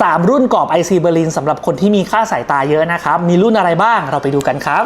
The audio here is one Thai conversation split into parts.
3 รุ่นกรอบ IC เบอร์ลินสำหรับคนที่มีค่าสายตาเยอะนะครับ มีรุ่นอะไรบ้างเราไปดูกันครับ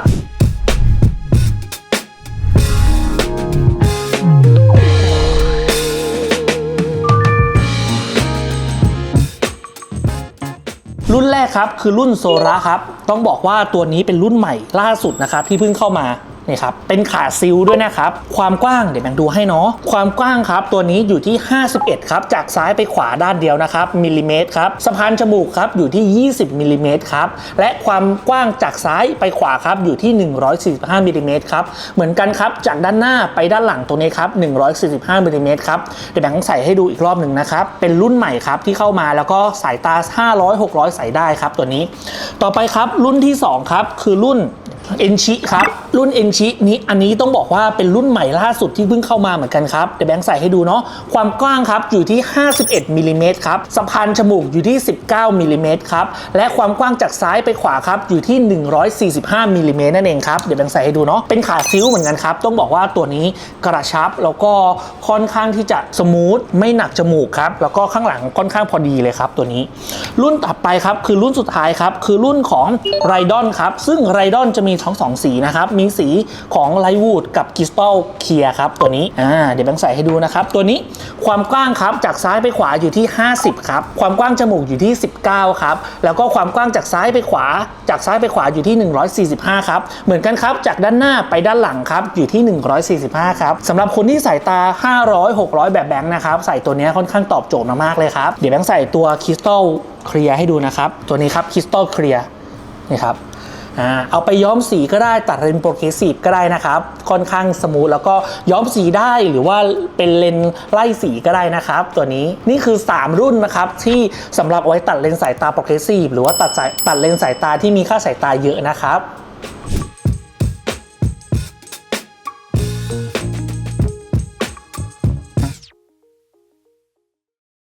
รุ่นแรกครับคือรุ่นโซระครับ ต้องบอกว่าตัวนี้เป็นรุ่นใหม่ล่าสุดนะครับที่เพิ่งเข้ามา นี่ครับเป็นขาซิลด้วยนะครับ ความกว้างเดี๋ยวแบ่งดูให้เนาะความกว้างครับ ตัวนี้อยู่ที่ 51 ครับ จากซ้ายไปขวาด้านเดียวนะครับมิลลิเมตรครับสะพานจมูกครับอยู่ที่ 20มิลลิเมตรครับและความกว้างจากซ้ายไปขวาครับอยู่ที่ 145มิลลิเมตรครับเหมือนกันครับจากด้านหน้าไปด้านหลังตัวนี้ครับ145มิลลิเมตรครับเดี๋ยวแบ่งใส่ให้ดูอีกรอบหนึ่งนะครับเป็นรุ่นใหม่ครับที่เข้ามาแล้วก็สายตา 500 600 ใส่ได้ครับตัวนี้ ต่อไปครับรุ่นที่สองครับ คือรุ่นเอนชิครับ รุ่นเอ็นชินี้อันนี้ต้องบอกว่าเป็นรุ่นใหม่ล่าสุดที่เพิ่งเข้ามาเหมือนกันครับเดี๋ยวแบงค์ใส่ให้ดูเนาะความกว้างครับอยู่ที่ 51มิลลิเมตรครับสะพานจมูกอยู่ที่ 19มิลลิเมตรครับและความกว้างจากซ้ายไปขวาครับอยู่ที่ 145มิลลิเมตรนั่นเองครับเดี๋ยวแบงค์ใส่ให้ดูเนาะเป็นขาซิ้วเหมือนกันครับต้องบอกว่าตัวนี้กระชับแล้วก็ค่อนข้างที่จะสมูทไม่หนักจมูกครับแล้วก็ข้างหลังค่อนข้างพอดีเลยครับตัวนี้ รุ่นต่อไปครับคือรุ่นสุดท้ายครับคือรุ่นของไรดอนครับซึ่งไรดอนจะมีทั้งสองสีนะครับมีสีของไลท์วูดกับคริสตัลเคลียร์ครับตัวนี้อ่าเดี๋ยวแบงค์ใส่ให้ดูนะครับ ตัวนี้ความกว้างครับจากซ้ายไปขวาอยู่ที่ 50 ครับ ความกว้างจมูกอยู่ที่ 19 ครับ แล้วก็ความกว้างจากซ้ายไปขวา จากซ้ายไปขวาอยู่ที่ 145 ครับ เหมือนกันครับ จากด้านหน้าไปด้านหลังครับอยู่ที่ 145 ครับสำหรับคนที่สายตา 500 600 แบบแบงค์นะครับใส่ตัวนี้ค่อนข้างตอบโจทย์มากๆเลยครับ เดี๋ยวแบงค์ใส่ตัวคริสตัลเคลียร์ให้ดูนะครับ ตัวนี้ครับคริสตัลเคลียร์นี่ครับ เอาไปย้อมสีก็ได้ตัดเลนส์โปรเกรสซีฟก็ได้นะครับ ค่อนข้างสมูทแล้วก็ย้อมสีได้หรือว่าเป็นเลนส์ไล่สีก็ได้นะครับ ตัวนี้นี่คือ 3 รุ่นนะครับที่สำหรับเอาไว้ตัดเลนส์สายตาโปรเกรสซีฟหรือว่าตัดสายตัดเลนส์สายตาที่มีค่าสายตาเยอะนะครับ